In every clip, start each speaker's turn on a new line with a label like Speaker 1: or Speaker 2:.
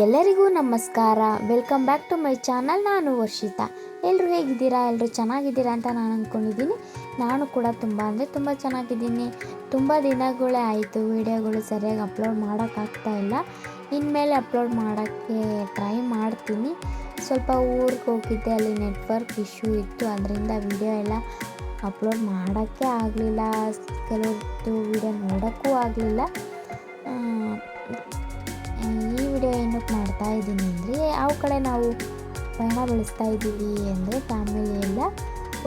Speaker 1: ಎಲ್ಲರಿಗೂ ನಮಸ್ಕಾರ. Welcome back to my channel ನಾನು ವರ್ಷಿತಾ. ಎಲ್ಲರೂ ಹೇಗಿದ್ದೀರಾ? ಎಲ್ಲರೂ ಚೆನ್ನಾಗಿದ್ದೀರಾ ಅಂತ ನಾನು ಅಂದ್ಕೊಂಡಿದ್ದೀನಿ ನಾನು ಕೂಡ ತುಂಬ ಅಂದರೆ ತುಂಬ ಚೆನ್ನಾಗಿದ್ದೀನಿ. ತುಂಬ ದಿನಗಳೇ ಆಯಿತು ವೀಡಿಯೋಗಳು ಸರಿಯಾಗಿ ಅಪ್ಲೋಡ್ ಮಾಡೋಕ್ಕಾಗ್ತಾ ಇಲ್ಲ. ಇನ್ಮೇಲೆ ಅಪ್ಲೋಡ್ ಮಾಡೋಕ್ಕೆ ಟ್ರೈ ಮಾಡ್ತೀನಿ. ಸ್ವಲ್ಪ ಊರಿಗೆ ಹೋಗಿದ್ದೆ, ಅಲ್ಲಿ ನೆಟ್ವರ್ಕ್ ಇಶ್ಯೂ ಇತ್ತು. ಅದರಿಂದ ವಿಡಿಯೋ ಎಲ್ಲ ಅಪ್ಲೋಡ್ ಮಾಡೋಕ್ಕೆ ಆಗಲಿಲ್ಲ. ಕೆಲವೊಂದು ವೀಡಿಯೋ ನೋಡೋಕ್ಕೂ ಆಗಲಿಲ್ಲ. ಏನಕ್ಕೆ ಮಾಡ್ತಾ ಇದ್ದೀನಿ ಅಂದರೆ ಯಾವ ಕಡೆ ನಾವು ಪಯಣ ಬೆಳೆಸ್ತಾ ಇದ್ದೀವಿ ಅಂದರೆ ಫ್ಯಾಮಿಲಿ ಎಲ್ಲ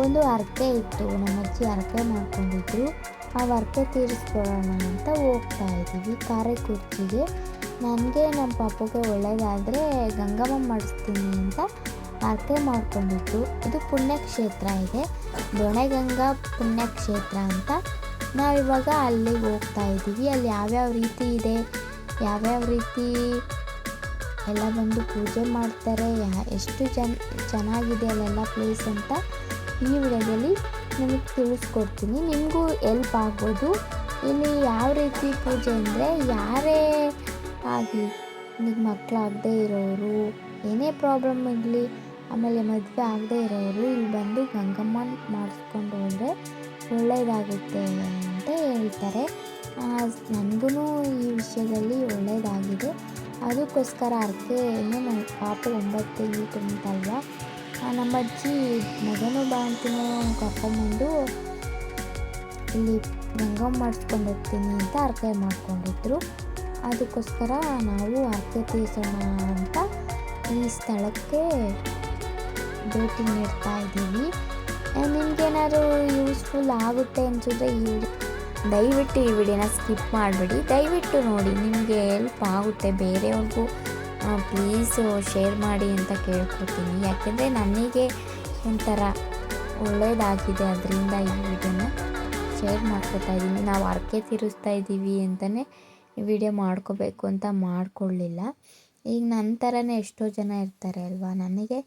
Speaker 1: ಒಂದು ಹರಕೆ ಇತ್ತು ನಮ್ಮ ಅಜ್ಜಿ ಹರಕೆ ಮಾಡ್ಕೊಂಡಿದ್ರು. ಆ ಹರಕೆ ತೀರಿಸ್ಕೊಳ್ಳೋಣ ಅಂತ ಹೋಗ್ತಾ ಇದ್ದೀವಿ ಕಾರೆಕುರ್ಚಿಗೆ. ನನಗೆ ನಮ್ಮ ಪಾಪಗೆ ಒಳ್ಳೆಯದಾದರೆ ಗಂಗಮ್ಮ ಮಾಡಿಸ್ತೀನಿ ಅಂತ ಹರಕೆ ಮಾಡ್ಕೊಂಡಿದ್ರು. ಇದು ಪುಣ್ಯಕ್ಷೇತ್ರ ಇದೆ. ದೊಣೆಗಂಗಾ ಪುಣ್ಯಕ್ಷೇತ್ರ ಅಂತ ನಾವಿವಾಗ ಅಲ್ಲಿಗೆ ಹೋಗ್ತಾ ಇದ್ದೀವಿ ಅಲ್ಲಿ ಯಾವ್ಯಾವ ರೀತಿ ಇದೆ? ಯಾವ್ಯಾವ ರೀತಿ ಎಲ್ಲ ಬಂದು ಪೂಜೆ ಮಾಡ್ತಾರೆ. ಎಷ್ಟು ಜನ ಚೆನ್ನಾಗಿದೆ ಅಲ್ಲೆಲ್ಲ ಪ್ಲೇಸ್ ಅಂತ ಈ ವಿಡಿಯೋದಲ್ಲಿ ನಿಮಗೆ ತಿಳಿಸ್ಕೊಡ್ತೀನಿ. ನಿಮಗೂ ಎಲ್ಪ್ ಆಗ್ಬೋದು. ಇಲ್ಲಿ ಯಾವ ರೀತಿ ಪೂಜೆ ಅಂದರೆ ಯಾರೇ ಆಗಲಿ ನಿಮಗೆ ಮಕ್ಕಳಾಗದೆ ಇರೋರು, ಏನೇ ಪ್ರಾಬ್ಲಮ್ ಇರಲಿ, ಆಮೇಲೆ ಮದುವೆ ಆಗದೇ ಇರೋರು, ಇಲ್ಲಿ ಬಂದು ಗಂಗಮ್ಮನ ಮಾಡಿಸ್ಕೊಂಡು ಹೋದರೆ ಒಳ್ಳೆಯದಾಗುತ್ತೆ ಅಂತ ಹೇಳ್ತಾರೆ. ನನಗೂ ಈ ವಿಷಯದಲ್ಲಿ ಒಳ್ಳೆಯದಾಗಿದೆ ಅದಕ್ಕೋಸ್ಕರ ಅರ್ಧ ಏನು ಪಾಪ ಒಂಬತ್ತು ತಿಂಗಳು ತುಂಬುತ್ತಲ್ವ ನಮ್ಮ ಅಜ್ಜಿ ಮಗನೂ ಬಾ ಅಂತಿನೂ ಕರ್ಕೊಂಬಂದು ಇಲ್ಲಿ ಗಂಗಮ್ಮ ಮಾಡಿಸ್ಕೊಂಡು ಹೋಗ್ತೀನಿ ಅಂತ ಅರ್ಕೆ ಮಾಡ್ಕೊಂಡಿದ್ರು. ಅದಕ್ಕೋಸ್ಕರ ನಾವು ಅರ್ಕೆ ತೀರಿಸೋಣ ಅಂತ ಈ ಸ್ಥಳಕ್ಕೆ ಭೇಟಿ ನೀಡ್ತಾ ಇದ್ದೀವಿ. ನಿಮಗೇನಾದ್ರು ಯೂಸ್ಫುಲ್ ಆಗುತ್ತೆ ಅನಿಸಿದ್ರೆ ಈ ದಯವಿಟ್ಟು ಈ ವಿಡಿಯೋನ ಸ್ಕಿಪ್ ಮಾಡಿಬಿಡಿ. ದಯವಿಟ್ಟು ನೋಡಿ, ನಿಮಗೆ ಹೆಲ್ಪ್ ಆಗುತ್ತೆ ಬೇರೆಯವ್ರಿಗೂ. ಪ್ಲೀಸು ಶೇರ್ ಮಾಡಿ ಅಂತ ಕೇಳ್ಕೊತೀನಿ. ಯಾಕೆಂದರೆ ನನಗೆ ಒಂಥರ ಒಳ್ಳೆಯದಾಗಿದೆ ಅದರಿಂದ ಈ ವಿಡಿಯೋನ ಶೇರ್ ಮಾಡ್ಕೊತಾ ಇದ್ದೀನಿ ನಾವು ಅರ್ಕೆ ತಿರುಸ್ತಾ ಇದ್ದೀವಿ ಅಂತಲೇ ವಿಡಿಯೋ ಮಾಡ್ಕೋಬೇಕು ಅಂತ ಮಾಡ್ಕೊಳ್ಳಿಲ್ಲ. ಈಗ ನನ್ನ ಥರನೇ ಎಷ್ಟೋ ಜನ ಇರ್ತಾರೆ ಅಲ್ವಾ? ನನಗೆ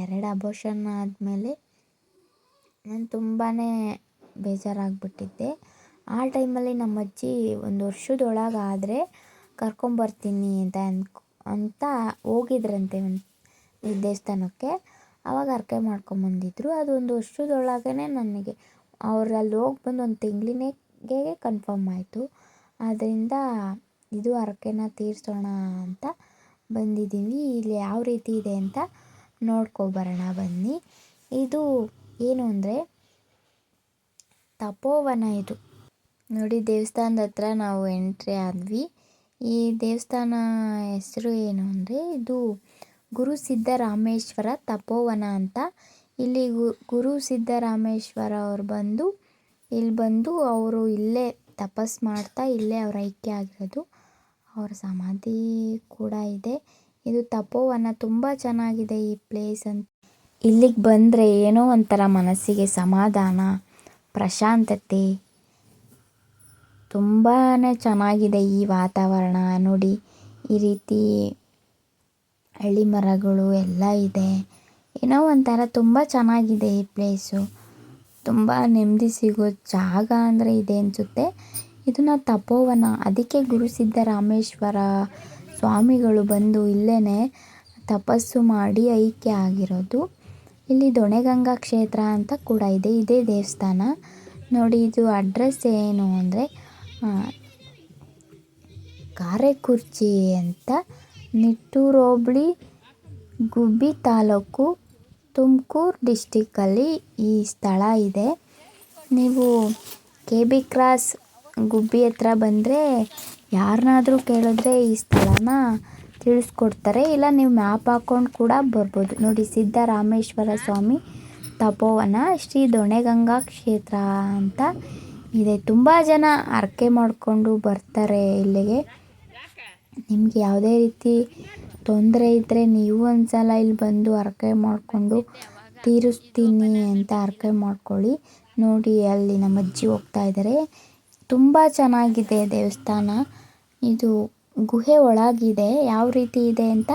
Speaker 1: ಎರಡು ಅಬೋಷನ್ ಆದಮೇಲೆ ನಾನು ತುಂಬಾ ಬೇಜಾರಾಗ್ಬಿಟ್ಟಿದ್ದೆ. ಆ ಟೈಮಲ್ಲಿ ನಮ್ಮ ಅಜ್ಜಿ ಒಂದು ವರ್ಷದೊಳಗಾದರೆ ಕರ್ಕೊಂಬರ್ತೀನಿ ಅಂತ ಅನ್ಕೊ ಅಂತ ಹೋಗಿದ್ರಂತೆ ಒಂದು ಈ ದೇವಸ್ಥಾನಕ್ಕೆ. ಆವಾಗ ಹರಕೆ ಮಾಡ್ಕೊಂಬಂದಿದ್ರು ಅದು ಒಂದು ವರ್ಷದೊಳಗೇ ನನಗೆ, ಅವ್ರು ಅಲ್ಲಿ ಹೋಗಿ ಬಂದು ಒಂದು ತಿಂಗಳಿನಗೆ ಕನ್ಫರ್ಮ್ ಆಯಿತು. ಆದ್ದರಿಂದ ಇದು ಹರಕೆನ ತೀರಿಸೋಣ ಅಂತ ಬಂದಿದ್ದೀವಿ ಇಲ್ಲಿ ಯಾವ ರೀತಿ ಇದೆ ಅಂತ ನೋಡ್ಕೊಬರೋಣ ಬನ್ನಿ. ಇದು ಏನು ಅಂದರೆ ತಪೋವನ ಇದು. ನೋಡಿ, ದೇವಸ್ಥಾನದ ಹತ್ರ ನಾವು ಎಂಟ್ರಿ ಆದ್ವಿ. ಈ ದೇವಸ್ಥಾನ ಹೆಸರು ಏನು ಅಂದರೆ, ಇದು ಗುರು ಸಿದ್ದರಾಮೇಶ್ವರ ತಪೋವನ ಅಂತ. ಇಲ್ಲಿ ಗುರು ಸಿದ್ದರಾಮೇಶ್ವರ ಅವ್ರು ಬಂದು, ಇಲ್ಲಿ ಬಂದು ಅವರು ಇಲ್ಲೇ ತಪಸ್ ಮಾಡ್ತಾ ಇಲ್ಲೇ ಅವ್ರ ಐಕ್ಯ ಆಗಿರೋದು. ಅವರ ಸಮಾಧಿ ಕೂಡ ಇದೆ. ಇದು ತಪೋವನ ತುಂಬ ಚೆನ್ನಾಗಿದೆ ಈ ಪ್ಲೇಸ್ ಅಂತ. ಇಲ್ಲಿಗೆ ಬಂದರೆ ಏನೋ ಒಂಥರ ಮನಸ್ಸಿಗೆ ಸಮಾಧಾನ, ಪ್ರಶಾಂತತೆ ತುಂಬಾ ಚೆನ್ನಾಗಿದೆ ಈ ವಾತಾವರಣ. ನೋಡಿ, ಈ ರೀತಿ ಹಳ್ಳಿ ಮರಗಳು ಎಲ್ಲ ಇದೆ. ಏನೋ ಒಂಥರ ತುಂಬ ಚೆನ್ನಾಗಿದೆ ಈ ಪ್ಲೇಸು ತುಂಬ ನೆಮ್ಮದಿ ಸಿಗೋ ಜಾಗ ಅಂದರೆ ಇದೆ ಅನಿಸುತ್ತೆ. ಇದನ್ನು ತಪೋವನ, ಅದಕ್ಕೆ ಗುರು ಸಿದ್ದರಾಮೇಶ್ವರ ಸ್ವಾಮಿಗಳು ಬಂದು ಇಲ್ಲೇ ತಪಸ್ಸು ಮಾಡಿ ಐಕ್ಯ ಆಗಿರೋದು. ಇಲ್ಲಿ ದೊಣೆಗಂಗಾ ಕ್ಷೇತ್ರ ಅಂತ ಕೂಡ ಇದೆ, ಇದೇ ದೇವಸ್ಥಾನ. ನೋಡಿ, ಇದು ಅಡ್ರೆಸ್ ಏನು ಅಂದರೆ ಕಾರೆಕುರ್ಚಿ ಅಂತ ನಿಟ್ಟೂರು ಗುಬ್ಬಿ ತಾಲೂಕು ತುಮಕೂರು ಡಿಸ್ಟಿಕ್ಕಲ್ಲಿ ಈ ಸ್ಥಳ ಇದೆ. ನೀವು ಕೆ ಬಿ ಕ್ರಾಸ್ ಗುಬ್ಬಿ ಹತ್ರ ಬಂದರೆ ಯಾರನ್ನಾದರೂ ಕೇಳಿದ್ರೆ ಈ ಸ್ಥಳನ ತಿಳಿಸ್ಕೊಡ್ತಾರೆ. ಇಲ್ಲ, ನೀವು ಮ್ಯಾಪ್ ಹಾಕ್ಕೊಂಡು ಕೂಡ ಬರ್ಬೋದು. ನೋಡಿ, ಸಿದ್ದರಾಮೇಶ್ವರ ಸ್ವಾಮಿ ತಪೋವನ ಶ್ರೀ ದೊಣೆಗಂಗಾ ಕ್ಷೇತ್ರ ಅಂತ ಇದೆ. ತುಂಬ ಜನ ಹರಕೆ ಮಾಡಿಕೊಂಡು ಬರ್ತಾರೆ ಇಲ್ಲಿಗೆ. ನಿಮಗೆ ಯಾವುದೇ ರೀತಿ ತೊಂದರೆ ಇದ್ದರೆ ನೀವು ಒಂದು ಸಲ ಇಲ್ಲಿ ಬಂದು ಹರಕೆ ಮಾಡಿಕೊಂಡು ತೀರಿಸ್ತೀನಿ ಅಂತ ಹರಕೆ ಮಾಡ್ಕೊಳ್ಳಿ. ನೋಡಿ, ಅಲ್ಲಿ ನಮ್ಮ ಅಜ್ಜಿ ಹೋಗ್ತಾ ಇದ್ದಾರೆ. ತುಂಬ ಚೆನ್ನಾಗಿದೆ ದೇವಸ್ಥಾನ. ಇದು ಗುಹೆ ಒಳಗಿದೆ. ಯಾವ ರೀತಿ ಇದೆ ಅಂತ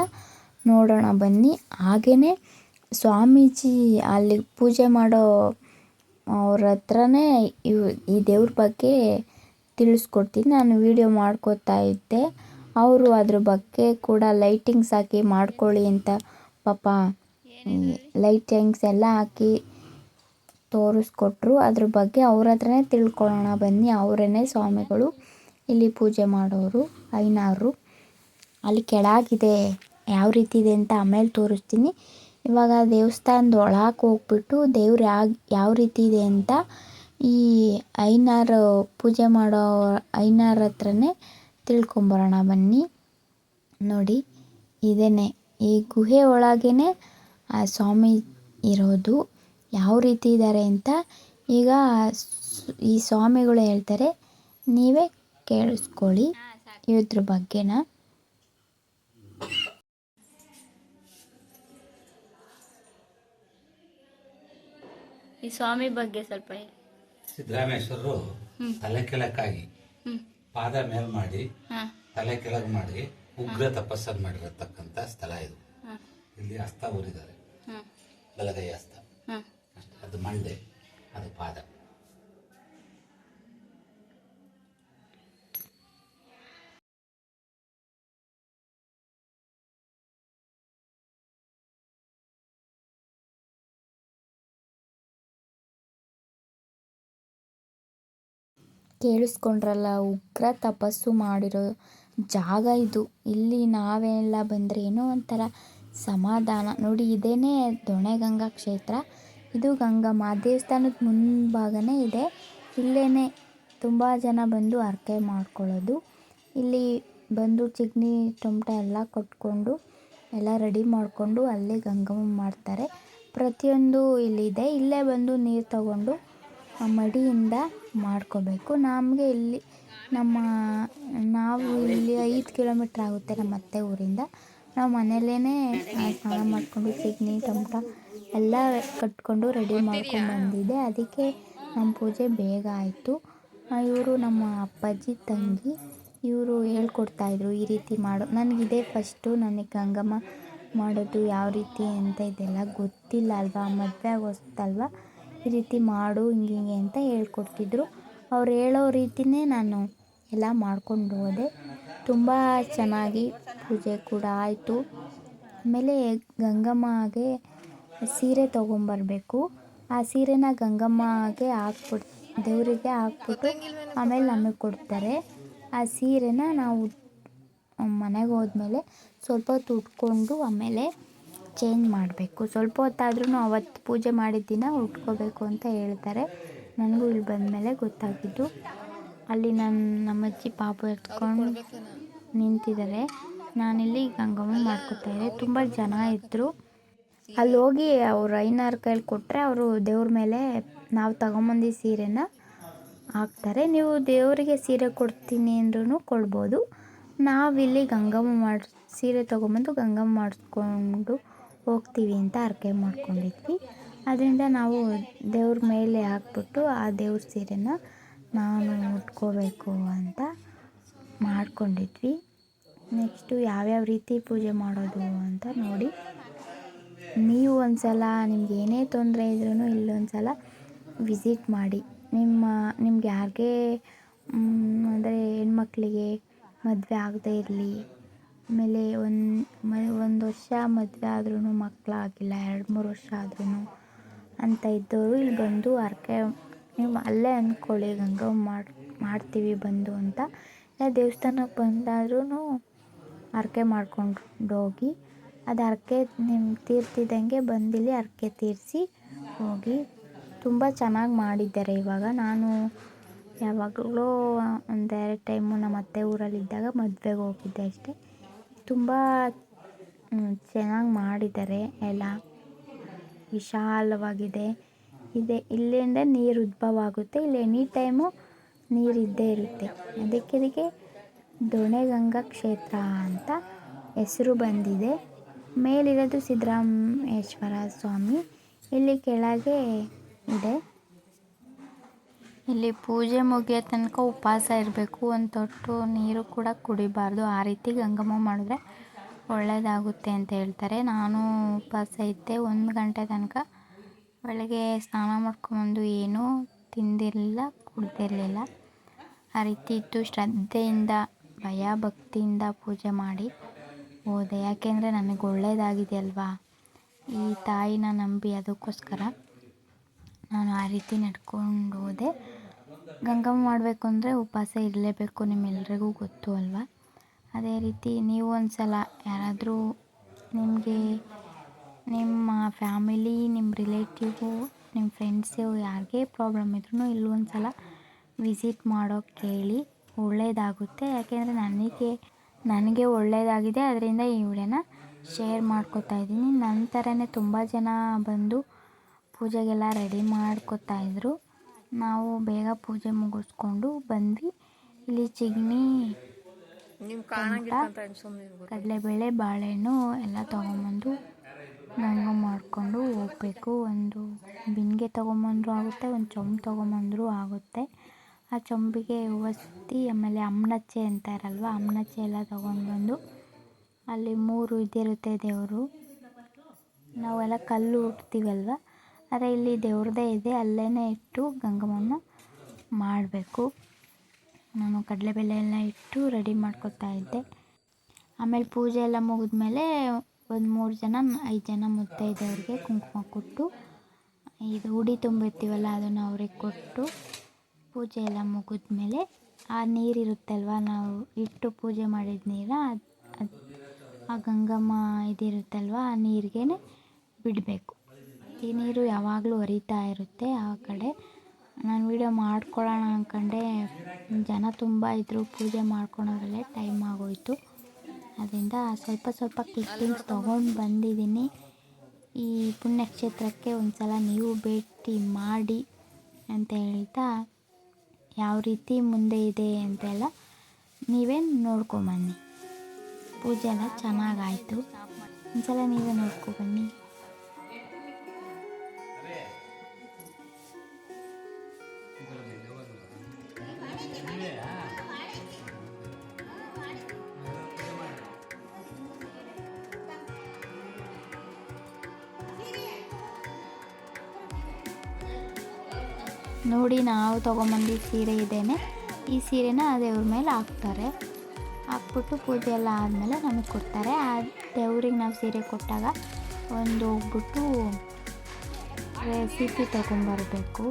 Speaker 1: ನೋಡೋಣ ಬನ್ನಿ. ಹಾಗೆಯೇ ಸ್ವಾಮೀಜಿ ಅಲ್ಲಿ ಪೂಜೆ ಮಾಡೋ ಅವ್ರ ಹತ್ರನೇ ಇವು ಈ ದೇವ್ರ ಬಗ್ಗೆ ತಿಳಿಸ್ಕೊಡ್ತೀನಿ. ನಾನು ವೀಡಿಯೋ ಮಾಡ್ಕೋತಾ ಇದ್ದೆ. ಅವರು ಅದ್ರ ಬಗ್ಗೆ ಕೂಡ ಲೈಟಿಂಗ್ಸ್ ಹಾಕಿ ಮಾಡ್ಕೊಳ್ಳಿ ಅಂತ ಪಾಪ ಲೈಟಿಂಗ್ಸ್ ಎಲ್ಲ ಹಾಕಿ ತೋರಿಸ್ಕೊಟ್ರು. ಅದ್ರ ಬಗ್ಗೆ ಅವ್ರ ಹತ್ರನೇ ತಿಳ್ಕೊಳ್ಳೋಣ ಬನ್ನಿ. ಅವರೇ ಸ್ವಾಮಿಗಳು. ಇಲ್ಲಿ ಪೂಜೆ ಮಾಡೋರು ಐನಾರು. ಅಲ್ಲಿ ಕೆಳಗಿದೆ. ಯಾವ ರೀತಿ ಇದೆ ಅಂತ ಆಮೇಲೆ ತೋರಿಸ್ತೀನಿ. ಇವಾಗ ದೇವಸ್ಥಾನದ ಒಳಕ್ಕೆ ಹೋಗ್ಬಿಟ್ಟು ದೇವ್ರು ಯಾವ ಯಾವ ರೀತಿ ಇದೆ ಅಂತ ಈ ಐನಾರು ಪೂಜೆ ಮಾಡೋ ಐನಾರ್ ಹತ್ರನೇ ತಿಳ್ಕೊಂಬರೋಣ ಬನ್ನಿ. ನೋಡಿ ಇದೇ ಈ ಗುಹೆ ಒಳಗೇನೆ ಆ ಸ್ವಾಮಿ ಇರೋದು. ಯಾವ ರೀತಿ ಇದ್ದಾರೆ ಅಂತ ಈಗ ಈ ಸ್ವಾಮಿಗಳು ಹೇಳ್ತಾರೆ ನೀವೇ ಕೇಳಿಸ್ಕೊಳ್ಳಿ. ಇದ್ರ ಬಗ್ಗೆನ?
Speaker 2: ಈ ಸ್ವಾಮಿ ಬಗ್ಗೆ ಸ್ವಲ್ಪ ಹೇಳಿ.
Speaker 3: ಸಿದ್ದರಾಮೇಶ್ವರರು ತಲೆ ಕೆಳಕ್ಕಾಗಿ ಪಾದ ಮೇಲ್ ಮಾಡಿ ತಲೆ ಕೆಳಗೆ ಮಾಡಿ ಉಗ್ರ ತಪಸ್ಸನ್ನು ಮಾಡಿರತಕ್ಕಂತ ಸ್ಥಳ ಇದು. ಇಲ್ಲಿ ಹಸ್ತ ಊರಿದ್ದಾರೆ. ಬಲಗೈ ಹಸ್ತ
Speaker 1: ಕೇಳಿಸ್ಕೊಂಡ್ರಲ್ಲ, ಉಗ್ರ ತಪಸ್ಸು ಮಾಡಿರೋ ಜಾಗ ಇದು. ಇಲ್ಲಿ ನಾವೆಲ್ಲ ಬಂದರೆ ಏನೋ ಒಂಥರ ಸಮಾಧಾನ. ನೋಡಿ, ಇದೇನೇ ದೊಣೆಗಂಗಾ ಕ್ಷೇತ್ರ. ಇದು ಗಂಗಮ್ಮ ದೇವಸ್ಥಾನದ ಮುಂಭಾಗನೇ ಇದೆ. ಇಲ್ಲೇ ತುಂಬ ಜನ ಬಂದು ಹರಕೆ ಮಾಡ್ಕೊಳ್ಳೋದು. ಇಲ್ಲಿ ಬಂದು ಚಿಗ್ನಿ, ಟೊಮಟ ಎಲ್ಲ ಕೊಟ್ಕೊಂಡು ಎಲ್ಲ ರೆಡಿ ಮಾಡಿಕೊಂಡು ಅಲ್ಲೇ ಗಂಗಮ್ಮ ಮಾಡ್ತಾರೆ. ಪ್ರತಿಯೊಂದು ಇಲ್ಲಿದೆ. ಇಲ್ಲೇ ಬಂದು ನೀರು ತಗೊಂಡು ಮಡಿಯಿಂದ ಮಾಡ್ಕೋಬೇಕು. ನಮಗೆ ಇಲ್ಲಿ ನಮ್ಮ, ನಾವು ಇಲ್ಲಿ ಐದು ಕಿಲೋಮೀಟ್ರ್ ಆಗುತ್ತೆ ನಮ್ಮ ಅತ್ತೆ ಊರಿಂದ. ನಾವು ಮನೆಯಲ್ಲೇ ಸ್ನಾನ ಮಾಡಿಕೊಂಡು ಚಿಗ್ನಿ ಟೊಮಟ ಎಲ್ಲ ಕಟ್ಕೊಂಡು ರೆಡಿ ಮಾಡ್ಕೊಂಡು ಬಂದಿದ್ದೆ. ಅದಕ್ಕೆ ನಮ್ಮ ಪೂಜೆ ಬೇಗ ಆಯಿತು. ಇವರು ನಮ್ಮ ಅಪ್ಪಾಜಿ ತಂಗಿ, ಇವರು ಹೇಳ್ಕೊಡ್ತಾಯಿದ್ರು ಈ ರೀತಿ ಮಾಡು. ನನಗಿದೆ ಫಸ್ಟು ನನಗೆ ಗಂಗಮ್ಮ ಮಾಡೋದು ಯಾವ ರೀತಿ ಅಂತ ಇದೆಲ್ಲ ಗೊತ್ತಿಲ್ಲ ಅಲ್ವಾ? ಮದುವೆ ಆಗೋಸ್ತಲ್ವಾ ಈ ರೀತಿ ಮಾಡು, ಹಿಂಗೆ ಹಿಂಗೆ ಅಂತ ಹೇಳ್ಕೊಡ್ತಿದ್ರು. ಅವ್ರು ಹೇಳೋ ರೀತಿನೇ ನಾನು ಎಲ್ಲ ಮಾಡ್ಕೊಂಡು ಹೋದೆ. ತುಂಬ ಚೆನ್ನಾಗಿ ಪೂಜೆ ಕೂಡ ಆಯಿತು. ಆಮೇಲೆ ಗಂಗಮ್ಮಗೆ ಸೀರೆ ತೊಗೊಂಬರ್ಬೇಕು. ಆ ಸೀರೆನ ಗಂಗಮ್ಮಗೆ ಹಾಕ್ಬಿಟ್ಟು ದೇವರಿಗೆ ಹಾಕ್ಬಿಟ್ಟು ಆಮೇಲೆ ನಮಗೆ ಕೊಡ್ತಾರೆ. ಆ ಸೀರೆನ ನಾವು ಮನೆಗೆ ಹೋದ್ಮೇಲೆ ಸ್ವಲ್ಪ ಹೊತ್ತು ಉಟ್ಕೊಂಡು ಆಮೇಲೆ ಚೇಂಜ್ ಮಾಡಬೇಕು. ಸ್ವಲ್ಪ ಹೊತ್ತಾದ್ರೂ ಅವತ್ತು ಪೂಜೆ ಮಾಡಿದ ದಿನ ಉಟ್ಕೋಬೇಕು ಅಂತ ಹೇಳ್ತಾರೆ. ನನಗೂ ಇಲ್ಲಿ ಬಂದಮೇಲೆ ಗೊತ್ತಾಗಿದ್ದು. ಅಲ್ಲಿ ನನ್ನ ನಮ್ಮಜ್ಜಿ ಪಾಪು ಎತ್ಕೊಂಡು ನಿಂತಿದ್ದಾರೆ. ನಾನಿಲ್ಲಿ ಗಂಗಮ್ಮ ಮಾಡ್ಕೊತಾ ಇದ್ದೆ. ತುಂಬ ಜನ ಇದ್ದರು ಅಲ್ಲಿ ಹೋಗಿ ಅವ್ರು ಐನಾರ್ ಕೈಲಿ ಕೊಟ್ಟರೆ ಅವರು ದೇವ್ರ ಮೇಲೆ ನಾವು ತಗೊಂಬಂದಿ ಸೀರೆನ ಹಾಕ್ತಾರೆ. ನೀವು ದೇವರಿಗೆ ಸೀರೆ ಕೊಡ್ತೀನಿ ಅಂದ್ರೂ ಕೊಡ್ಬೋದು. ನಾವಿಲ್ಲಿ ಗಂಗಮ್ಮ ಮಾಡಿ, ಸೀರೆ ತೊಗೊಂಬಂದು ಗಂಗಮ್ಮ ಮಾಡಿಸ್ಕೊಂಡು ಹೋಗ್ತೀವಿ ಅಂತ ಹರಕೆ ಮಾಡ್ಕೊಂಡಿದ್ವಿ. ಅದರಿಂದ ನಾವು ದೇವ್ರ ಮೇಲೆ ಹಾಕ್ಬಿಟ್ಟು ಆ ದೇವ್ರ ಸೀರೆನ ನಾನು ಉಟ್ಕೋಬೇಕು ಅಂತ ಮಾಡ್ಕೊಂಡಿದ್ವಿ. ನೆಕ್ಸ್ಟು ಯಾವ್ಯಾವ ರೀತಿ ಪೂಜೆ ಮಾಡೋದು ಅಂತ ನೋಡಿ. ನೀವು ಒಂದು ಸಲ ನಿಮ್ಗೆ ಏನೇ ತೊಂದರೆ ಇದ್ರೂ ಇಲ್ಲೊಂದು ಸಲ ವಿಸಿಟ್ ಮಾಡಿ. ನಿಮ್ಮ, ನಿಮ್ಗೆ ಯಾರಿಗೆ ಅಂದರೆ ಹೆಣ್ಮಕ್ಳಿಗೆ ಮದುವೆ ಆಗದೇ ಇರಲಿ ಆಮೇಲೆ ಒಂದು ಒಂದು ವರ್ಷ ಮದುವೆ ಆದ್ರೂ ಮಕ್ಕಳಾಗಿಲ್ಲ ಎರಡು ಮೂರು ವರ್ಷ ಆದ್ರೂ ಅಂತ ಇದ್ದವರು ಇಲ್ಲಿ ಬಂದು ಹರಕೆ, ನೀವು ಅಲ್ಲೇ ಅಂದ್ಕೊಳ್ಳಿ ಗಂಗವ್ವ ಮಾಡಿ, ಮಾಡ್ತೀವಿ ಬಂದು ಅಂತ. ಇಲ್ಲ ದೇವಸ್ಥಾನಕ್ಕೆ ಬಂದಾದ್ರೂ ಹರಕೆ ಮಾಡ್ಕೊಂಡು ಹೋಗಿ, ಅದು ಹರಕೆ ನಿಮ್ಗೆ ತೀರ್ತಿದ್ದಂಗೆ ಬಂದಿಲ್ಲಿ ಹರಕೆ ತೀರಿಸಿ ಹೋಗಿ ತುಂಬ ಚೆನ್ನಾಗಿ ಮಾಡಿದ್ದಾರೆ ಇವಾಗ. ನಾನು ಯಾವಾಗಲೂ ಒಂದೆರಡು ಟೈಮು ನಮ್ಮ ಅತ್ತೆ ಊರಲ್ಲಿದ್ದಾಗ ಮದುವೆಗೆ ಹೋಗಿದ್ದೆ ಅಷ್ಟೇ. ತುಂಬ ಚೆನ್ನಾಗಿ ಮಾಡಿದ್ದಾರೆ ಎಲ್ಲ. ವಿಶಾಲವಾಗಿದೆ. ಇದೆ ಇಲ್ಲಿಂದ ನೀರು ಉದ್ಭವ ಆಗುತ್ತೆ. ಇಲ್ಲಿ ಎನಿ ಟೈಮು ನೀರಿದ್ದೇ ಇರುತ್ತೆ. ಅದಕ್ಕೆ ಇದಕ್ಕೆ ದೊಣೆಗಂಗಾ ಕ್ಷೇತ್ರ ಅಂತ ಹೆಸರು ಬಂದಿದೆ. ಮೇಲಿರೋದು ಸಿದ್ದರಾಮೇಶ್ವರ ಸ್ವಾಮಿ. ಇಲ್ಲಿ ಕೆಳಗೆ ಇದೆ. ಇಲ್ಲಿ ಪೂಜೆ ಮುಗಿಯೋ ತನಕ ಉಪವಾಸ ಇರಬೇಕು. ಒಂದು ತೊಟ್ಟು ನೀರು ಕೂಡ ಕುಡಿಬಾರ್ದು. ಆ ರೀತಿ ಗಂಗಮ್ಮ ಮಾಡಿದ್ರೆ ಒಳ್ಳೆಯದಾಗುತ್ತೆ ಅಂತ ಹೇಳ್ತಾರೆ. ನಾನು ಉಪವಾಸ ಇದ್ದೆ. ಒಂದು ಗಂಟೆ ತನಕ ಬೆಳಗ್ಗೆ ಸ್ನಾನ ಮಾಡ್ಕೊಂಬಂದು ಏನೂ ತಿಂದಿರಲಿಲ್ಲ, ಕುಡ್ದಿರಲಿಲ್ಲ. ಆ ರೀತಿ ಇತ್ತು ಶ್ರದ್ಧೆಯಿಂದ ಭಯ ಭಕ್ತಿಯಿಂದ ಪೂಜೆ ಮಾಡಿ ಹೋದೆ. ಯಾಕೆಂದರೆ ನನಗೆ ಒಳ್ಳೆಯದಾಗಿದೆ ಅಲ್ವಾ ಈ ತಾಯಿನ ನಂಬಿ ಅದಕ್ಕೋಸ್ಕರ ನಾನು ಆ ರೀತಿ ನಡ್ಕೊಂಡು ಹೋದೆ. ಗಂಗಮ್ಮ ಮಾಡಬೇಕು ಅಂದರೆ ಉಪವಾಸ ಇರಲೇಬೇಕು ನಿಮ್ಮೆಲ್ರಿಗೂ ಗೊತ್ತು ಅಲ್ವಾ? ಅದೇ ರೀತಿ ನೀವು ಒಂದು ಸಲ ಯಾರಾದರೂ ನಿಮಗೆ ನಿಮ್ಮ ಫ್ಯಾಮಿಲಿ, ನಿಮ್ಮ ರಿಲೇಟಿವು ನಿಮ್ಮ ಫ್ರೆಂಡ್ಸು ಯಾರಿಗೆ ಪ್ರಾಬ್ಲಮ್ ಇದ್ರೂ ಇಲ್ಲಿ ಒಂದು ಸಲ ವಿಸಿಟ್ ಮಾಡೋಕ್ಕೆ ಕೇಳಿ ಒಳ್ಳೆಯದಾಗುತ್ತೆ ಯಾಕೆಂದರೆ ನನಗೆ ನನಗೆ ಒಳ್ಳೆಯದಾಗಿದೆ ಅದರಿಂದ ಈ ವಿಡಿಯೋನ ಶೇರ್ ಮಾಡ್ಕೊತಾ ಇದ್ದೀನಿ. ನನ್ನ ಥರನೇ ತುಂಬ ಜನ ಬಂದು ಪೂಜೆಗೆಲ್ಲ ರೆಡಿ ಮಾಡ್ಕೊತಾ ಇದ್ರು. ನಾವು ಬೇಗ ಪೂಜೆ ಮುಗಿಸ್ಕೊಂಡು ಬಂದ್ವಿ. ಇಲ್ಲಿ ಚಿಗಣಿ ಕಡಲೆಬೇಳೆ ಬಾಳೆಹಣ್ಣು ಎಲ್ಲ ತೊಗೊಂಬಂದು ಗಂಗ ಮಾಡಿಕೊಂಡು ಹೋಗ್ಬೇಕು. ಒಂದು ಬಿಂದಿಗೆ ತೊಗೊಂಬಂದರೂ ಆಗುತ್ತೆ ಒಂದು ಚೊಂಬು ತೊಗೊಂಬಂದ್ರು ಆಗುತ್ತೆ. ಆ ಚೊಂಬಿಗೆ ಒಸ್ತಿ ಆಮೇಲೆ ಆಮೇಲೆ ಅಂತ ಇರಲ್ವ ಅಮ್ಮನಚ್ಚೆ ಎಲ್ಲ ತೊಗೊಂಡು ಬಂದು ಅಲ್ಲಿ ಮೂರು ಇದಿರುತ್ತೆ ದೇವರು. ನಾವೆಲ್ಲ ಕಲ್ಲು ಹುಟ್ತೀವಲ್ವ? ಆದರೆ ಇಲ್ಲಿ ದೇವ್ರದ್ದೇ ಇದೆ. ಅಲ್ಲೇ ಇಟ್ಟು ಗಂಗಮ್ಮನ ಮಾಡಬೇಕು. ನಾನು ಕಡಲೆಬೇಳೆ ಎಲ್ಲ ಇಟ್ಟು ರೆಡಿ ಮಾಡ್ಕೊತಾ ಇದ್ದೆ. ಆಮೇಲೆ ಪೂಜೆ ಎಲ್ಲ ಮುಗಿದ್ಮೇಲೆ ಒಂದು ಮೂರು ಜನ, ಐದು ಜನ ಮುತ್ತೈದೆಯವ್ರಿಗೆ ಕುಂಕುಮ ಕೊಟ್ಟು, ಇದು ಉಡಿ ತುಂಬಿರ್ತೀವಲ್ಲ, ಅದನ್ನು ಅವ್ರಿಗೆ ಕೊಟ್ಟು ಪೂಜೆ ಎಲ್ಲ ಮುಗಿದ್ಮೇಲೆ ಆ ನೀರಿರುತ್ತಲ್ವ, ನಾವು ಇಟ್ಟು ಪೂಜೆ ಮಾಡಿದ ನೀರ, ಅದು ಆ ಗಂಗಮ್ಮ ಇದಿರುತ್ತಲ್ವ, ಆ ನೀರಿಗೆ ಬಿಡಬೇಕು. ಈ ನೀರು ಯಾವಾಗಲೂ ಹರಿತಾ ಇರುತ್ತೆ ಆ ಕಡೆ. ನಾನು ವೀಡಿಯೋ ಮಾಡ್ಕೊಳ್ಳೋಣ ಅಂದ್ಕೊಂಡೆ ಜನ ತುಂಬ ಇದ್ದರು ಪೂಜೆ ಮಾಡ್ಕೊಳೋದ್ರಲ್ಲೇ ಟೈಮ್ ಆಗೋಯಿತು. ಅದರಿಂದ ಸ್ವಲ್ಪ ಸ್ವಲ್ಪ ಕ್ಲಿಪ್ಪಿಂಗ್ಸ್ ತೊಗೊಂಡು ಬಂದಿದ್ದೀನಿ. ಈ ಪುಣ್ಯಕ್ಷೇತ್ರಕ್ಕೆ ಒಂದು ಸಲ ನೀವು ಭೇಟಿ ಮಾಡಿ ಅಂತ ಹೇಳ್ತಾ, ಯಾವ ರೀತಿ ಮುಂದೆ ಇದೆ ಅಂತೆಲ್ಲ ನೀವೇ ನೋಡ್ಕೊಂಬನ್ನಿ ಪೂಜೆ ಎಲ್ಲ ಚೆನ್ನಾಗಾಯಿತು ಒಂದ್ಸಲ ನೀವೇ ನೋಡ್ಕೊಬನ್ನಿ ನೋಡಿ ನಾವು ತೊಗೊಂಬಂದಿದ್ದ ಸೀರೆ ಇದೇನೆ. ಈ ಸೀರೆನ ಆ ದೇವ್ರ ಮೇಲೆ ಹಾಕ್ತಾರೆ. ಹಾಕ್ಬಿಟ್ಟು ಪೂಜೆ ಎಲ್ಲ ಆದಮೇಲೆ ನಮಗೆ ಕೊಡ್ತಾರೆ. ಆ ದೇವ್ರಿಗೆ ನಾವು ಸೀರೆ ಕೊಟ್ಟಾಗ ಒಂದು ಹೋಗ್ಬಿಟ್ಟು ರೆಸಿಪಿ ತೊಗೊಂಬರ್ಬೇಕು.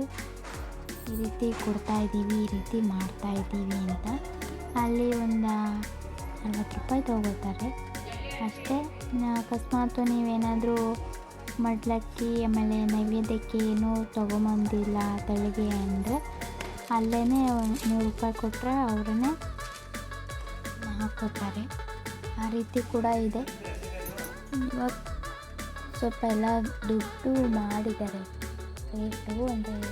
Speaker 1: ಈ ರೀತಿ ಕೊಡ್ತಾ ಇದ್ದೀವಿ, ಈ ರೀತಿ ಮಾಡ್ತಾ ಇದ್ದೀವಿ ಅಂತ. ಅಲ್ಲಿ ಒಂದು ಅರವತ್ತು ರೂಪಾಯಿ ತೊಗೋತಾರೆ ಅಷ್ಟೇ ಅಕಸ್ಮಾತ್ ನೀವೇನಾದರೂ ಮಡ್ಲಕ್ಕಿ, ಆಮೇಲೆ ನೈವೇದ್ಯಕ್ಕೆ ಏನೂ ತೊಗೊಂಬಂದಿಲ್ಲ ಬೆಳಗ್ಗೆ ಅಂದರೆ. ಅಲ್ಲೇ ನೂರು ರೂಪಾಯಿ ಕೊಟ್ಟರೆ ಅವ್ರನ್ನೇ ಹಾಕ್ಕೋತಾರೆ ಆ ರೀತಿ ಕೂಡ ಇದೆ. ಇವಾಗ ಸ್ವಲ್ಪ ಎಲ್ಲ ದುಡ್ಡು ಮಾಡಿದ್ದಾರೆ. ರೇಟು ಅಂದರೆ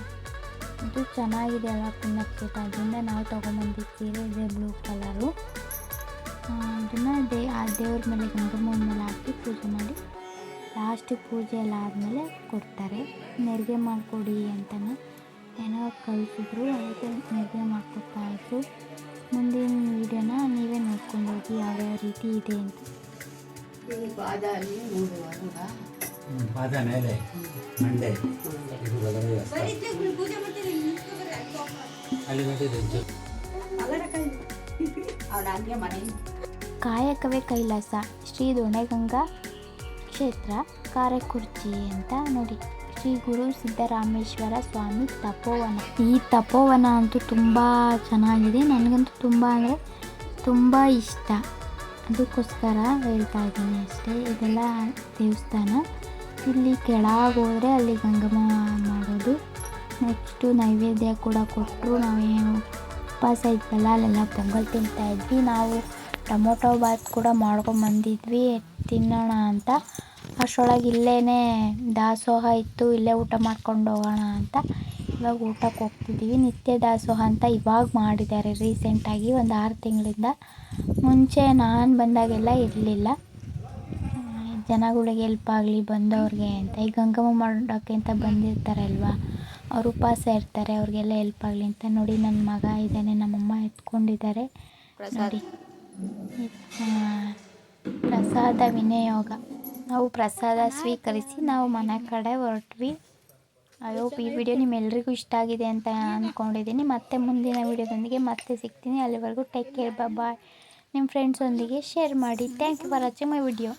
Speaker 1: ಇದು ಚೆನ್ನಾಗಿದೆ ಅಲ್ಲ ಪುಣ್ಯಕ್ಕೆ. ಅದರಿಂದ ನಾವು ತೊಗೊಂಬಂದಿದ್ದು ಸೀರೆ ಇದೆ ಬ್ಲೂ ಕಲರು ಅದನ್ನು ದೇ ಆ ದೇವ್ರ ಮೇಲೆ ಗಂಗಮ್ಮನ ಮೇಲೆ ಹಾಕಿ ಪೂಜೆ ಮಾಡಿ. ಲಾಸ್ಟ್ ಪೂಜೆ ಎಲ್ಲ ಆದಮೇಲೆ ಕೊಡ್ತಾರೆ. ನೆರಿಗೆ ಮಾಡಿಕೊಡಿ ಅಂತಲೂ ಏನೋ ಕಳಿಸಿದ್ರು ಅದಕ್ಕೆ ನೆರಿಗೆ ಮಾಡ್ಕೊಡ್ತಾ ಇದ್ರು. ಮುಂದಿನ ವೀಡಿಯೋನ ನೀವೇ ನೋಡ್ಕೊಂಡು ಹೋಗಿ ಯಾವ್ಯಾವ ರೀತಿ ಇದೆ ಅಂತ. ಕಾಯಕವೇ ಕೈಲಾಸ. ಶ್ರೀ ದೊಣೆಗಂಗಾ ಕ್ಷೇತ್ರ, ಕಾರೆಕುರ್ಚಿ ಅಂತ ನೋಡಿ. ಶ್ರೀ ಗುರು ಸಿದ್ದರಾಮೇಶ್ವರ ಸ್ವಾಮಿ ತಪೋವನ. ಈ ತಪೋವನ ಅಂತೂ ತುಂಬ ಚೆನ್ನಾಗಿದೆ. ನನಗಂತೂ ತುಂಬ ಅಂದರೆ ತುಂಬ ಇಷ್ಟ. ಅದಕ್ಕೋಸ್ಕರ ಹೇಳ್ತಾ ಇದ್ದೀನಿ ಅಷ್ಟೇ. ಇದೆಲ್ಲ ದೇವಸ್ಥಾನ. ಇಲ್ಲಿ ಕೆಳಗೆ ಅಲ್ಲಿ ಗಂಗಮ್ಮ ಮಾಡೋದು. ನೆಕ್ಸ್ಟು ನೈವೇದ್ಯ ಕೂಡ ಕೊಟ್ಟರು. ನಾವೇನು ಉಪವಾಸ ಇದ್ವಲ್ಲ, ಅಲ್ಲೆಲ್ಲ ಪೊಂಗಲ್ ತಿಂತಾಯಿದ್ವಿ ನಾವು ಟೊಮೊಟೊ ಬಾತ್ ಕೂಡ ಮಾಡ್ಕೊಂಬಂದಿದ್ವಿ. ತಿನ್ನೋಣ ಅಂತ. ಅಷ್ಟರೊಳಗೆ ಇಲ್ಲೇ ದಾಸೋಹ ಇತ್ತು ಇಲ್ಲೇ ಊಟ ಮಾಡ್ಕೊಂಡು ಹೋಗೋಣ ಅಂತ. ಇವಾಗ ಊಟಕ್ಕೆ ಹೋಗ್ತಿದ್ದೀವಿ ನಿತ್ಯ ದಾಸೋಹ ಅಂತ ಇವಾಗ ಮಾಡಿದ್ದಾರೆ ರೀಸೆಂಟಾಗಿ ಒಂದು ಆರು ತಿಂಗಳಿಂದ. ಮುಂಚೆ ನಾನು ಬಂದಾಗೆಲ್ಲ ಇರಲಿಲ್ಲ. ಜನಗಳಿಗೆ ಹೆಲ್ಪ್ ಆಗಲಿ ಬಂದವ್ರಿಗೆ ಅಂತ. ಈ ಗಂಗಮ್ಮ ಮಾಡೋಕ್ಕೆ ಅಂತ ಬಂದಿರ್ತಾರಲ್ವ ಅವರು ಉಪವಾಸ ಇರ್ತಾರೆ ಅವ್ರಿಗೆಲ್ಲ ಹೆಲ್ಪ್ ಆಗಲಿ ಅಂತ. ನೋಡಿ ನನ್ನ ಮಗ ಇದ್ದಾನೆ ನಮ್ಮಮ್ಮ ಎತ್ಕೊಂಡಿದ್ದಾರೆ. ನೋಡಿ. ಪ್ರಸಾದ ವಿನಿಯೋಗ. ನಾವು ಪ್ರಸಾದ ಸ್ವೀಕರಿಸಿ ನಾವು ಮನೆ ಕಡೆ ಹೊರಟ್ವಿ. ಅಯ್ಯೋ, ಈ ವಿಡಿಯೋ ನಿಮ್ಮೆಲ್ರಿಗೂ ಇಷ್ಟ ಆಗಿದೆ ಅಂತ ಅಂದ್ಕೊಂಡಿದ್ದೀನಿ ಮತ್ತೆ ಮುಂದಿನ ವಿಡಿಯೋದೊಂದಿಗೆ ಮತ್ತೆ ಸಿಗ್ತೀನಿ. ಅಲ್ಲಿವರೆಗೂ ಟೇಕ್ ಕೇರ್ ಬಾಯ್ ನಿಮ್ಮ ಫ್ರೆಂಡ್ಸೊಂದಿಗೆ ಶೇರ್ ಮಾಡಿ. Thank you for watching my video